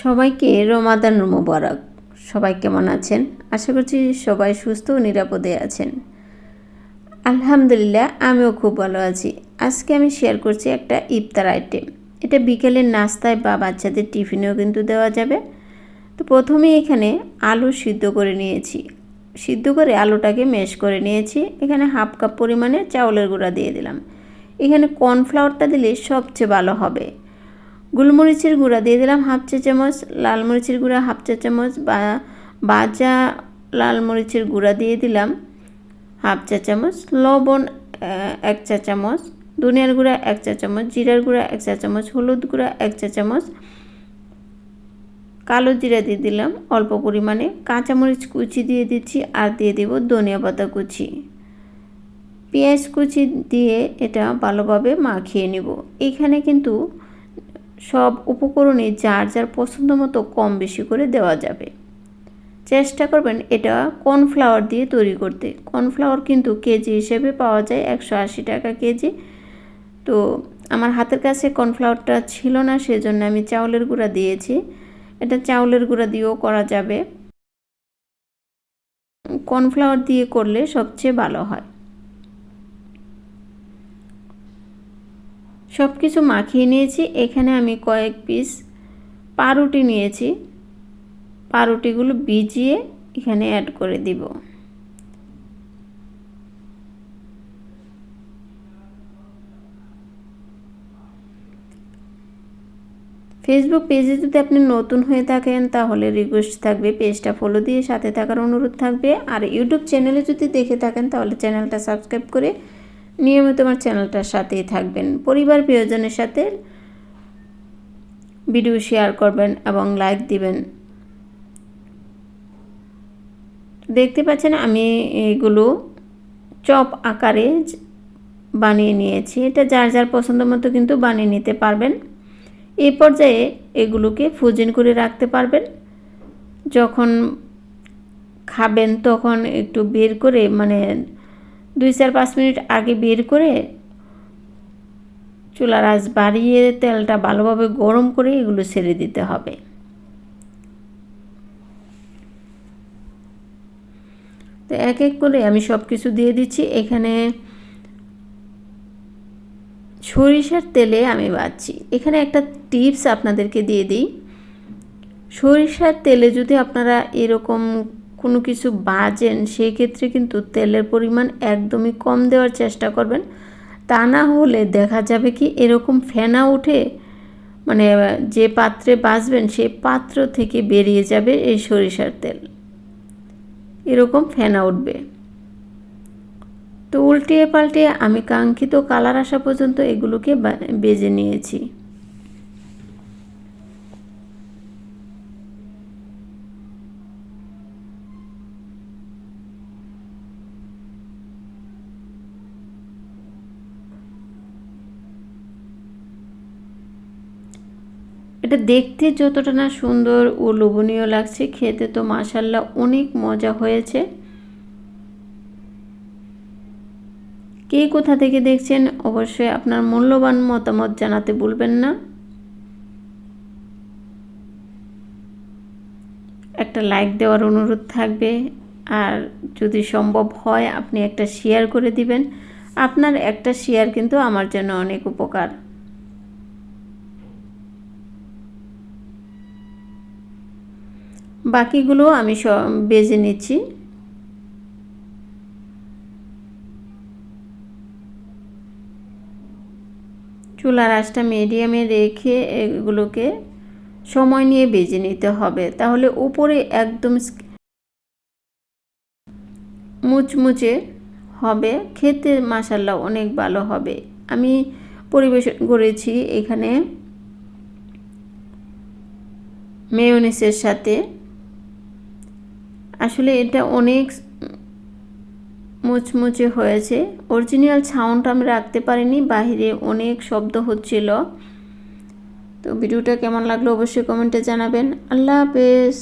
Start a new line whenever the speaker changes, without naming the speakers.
সবাইকে রমাদান মোবারক। সবাই কেমন আছেন? আশা করছি সবাই সুস্থ ও নিরাপদে আছেন। আলহামদুলিল্লাহ, আমিও খুব ভালো আছি। আজকে আমি শেয়ার করছি একটা ইফতার আইটেম এটা বিকেলের নাস্তায় বা বাচ্চাদের টিফিনেও কিন্তু দেওয়া যাবে। তো প্রথমে এখানে আলু সিদ্ধ করে নিয়েছি। সিদ্ধ করে আলুটাকে মেশ করে নিয়েছি। এখানে হাফ কাপ পরিমাণে চাউলের গুঁড়া দিয়ে দিলাম। এখানে কর্নফ্লাওয়ারটা দিলে সবচেয়ে ভালো হবে। গোলমরিচের গুঁড়া দিয়ে দিলাম হাফ চা চামচ লাল মরিচের গুঁড়া, হাফ চা চামচ বা, বাজা লাল মরিচের গুঁড়া দিয়ে দিলাম। হাফ চা চামচ লবণ এক চা চামচ ধনিয়ার গুঁড়া, এক চা চামচ জিরার গুঁড়া, এক চা চামচ হলুদ গুঁড়া, এক চা চামচ কালো জিরা দিয়ে দিলাম। অল্প পরিমাণে কাঁচামরিচ কুচি দিয়ে দিচ্ছি আর দিয়ে দেব ধনিয়া পাতা কুচি। পেঁয়াজ কুচি দিয়ে এটা ভালোভাবে মাখিয়ে নেব। এখানে কিন্তু সব উপকরণে যার যার পছন্দ মতো কম বেশি করে দেওয়া যাবে। চেষ্টা করবেন এটা কর্নফ্লাওয়ার দিয়ে তৈরি করতে। কর্নফ্লাওয়ার কিন্তু কেজি হিসেবে পাওয়া যায় একশো আশি টাকা কেজি। তো আমার হাতের কাছে কর্নফ্লাওয়ারটা ছিল না, সেজন্য আমি চাউলের গুঁড়া দিয়েছি। এটা চাউলের গুঁড়া দিয়েও করা যাবে। কর্নফ্লাওয়ার দিয়ে করলে সবচেয়ে ভালো হয়। সব কিছু মাখিয়ে নিয়েছি। এখানে আমি কয়েক পিস পাউরুটি নিয়েছি। পাউরুটিগুলো ভিজিয়ে এখানে অ্যাড করে দিব। ফেসবুক পেজে যদি আপনি নতুন হয়ে থাকেন, তাহলে রিকোয়েস্ট থাকবে পেজটা ফলো দিয়ে সাথে থাকার অনুরোধ থাকবে। আর ইউটিউব চ্যানেলে যদি দেখে থাকেন, তাহলে চ্যানেলটা সাবস্ক্রাইব করে নিয়মিত আমার চ্যানেলটার সাথেই থাকবেন। পরিবার প্রিয়জনের সাথে ভিডিও শেয়ার করবেন এবং লাইক দিবেন। দেখতে পাচ্ছেন আমি এগুলো চপ আকারে বানিয়ে নিয়েছি। এটা যার যার পছন্দ মতো কিন্তু বানিয়ে নিতে পারবেন। এই পর্যায়ে এগুলোকে ফ্রোজেন করে রাখতে পারবেন। যখন খাবেন তখন একটু বের করে মানে দুই চার পাঁচ মিনিট আগে বের করে চুলার আঁচ বাড়িয়ে তেলটা ভালোভাবে গরম করে এগুলো ছেড়ে দিতে হবে। তো এক এক করে আমি সব কিছু দিয়ে দিচ্ছি। এখানে সরিষার তেলে আমি বাচ্ছি এখানে একটা টিপস আপনাদেরকে দিয়ে দিই। সরিষার তেলে যদি আপনারা এরকম কোনো কিছু বাজেন সেই ক্ষেত্রে কিন্তু তেলের পরিমাণ একদমই কম দেওয়ার চেষ্টা করবেন। তা না হলে দেখা যাবে কি এরকম ফেনা উঠে মানে যে পাত্রে বাজবেন সেই পাত্র থেকে বেরিয়ে যাবে এই সরিষার তেল। এরকম ফেনা উঠবে। তো উল্টিয়ে পাল্টিয়ে আমি কাঙ্ক্ষিত কালার আসা পর্যন্ত এগুলোকে বেজে নিয়েছি। এটা দেখতে যতটা না সুন্দর ও লোভনীয় লাগছে, খেতে তো মাসাল্লাহ অনেক মজা হয়েছে। কে কোথা থেকে দেখছেন অবশ্যই আপনার মূল্যবান মতামত জানাতে ভুলবেন না। একটা লাইক দেওয়ার অনুরোধ থাকবে, আর যদি সম্ভব হয় আপনি একটা শেয়ার করে দিবেন। আপনার একটা শেয়ার কিন্তু আমার জন্য অনেক উপকার। বাকিগুলো আমি বেজে নিচ্ছি। চুলার আঁচটা মিডিয়ামে রেখে এগুলোকে সময় নিয়ে বেজে নিতে হবে। তাহলে উপরে একদম মুচমুচে হবে। খেতে মাসাল্লাহ অনেক ভালো হবে। আমি পরিবেশন করেছি এখানে মেয়নিসের সাথে। আসলে এটা অনেক মুচমুচে হয়েছে। অরিজিনাল সাউন্ড আমি রাখতে পারিনি, বাহিরে অনেক শব্দ হচ্ছিল। তো ভিডিওটা কেমন লাগল অবশ্যই কমেন্টে জানাবেন। আল্লাহ হাফেজ।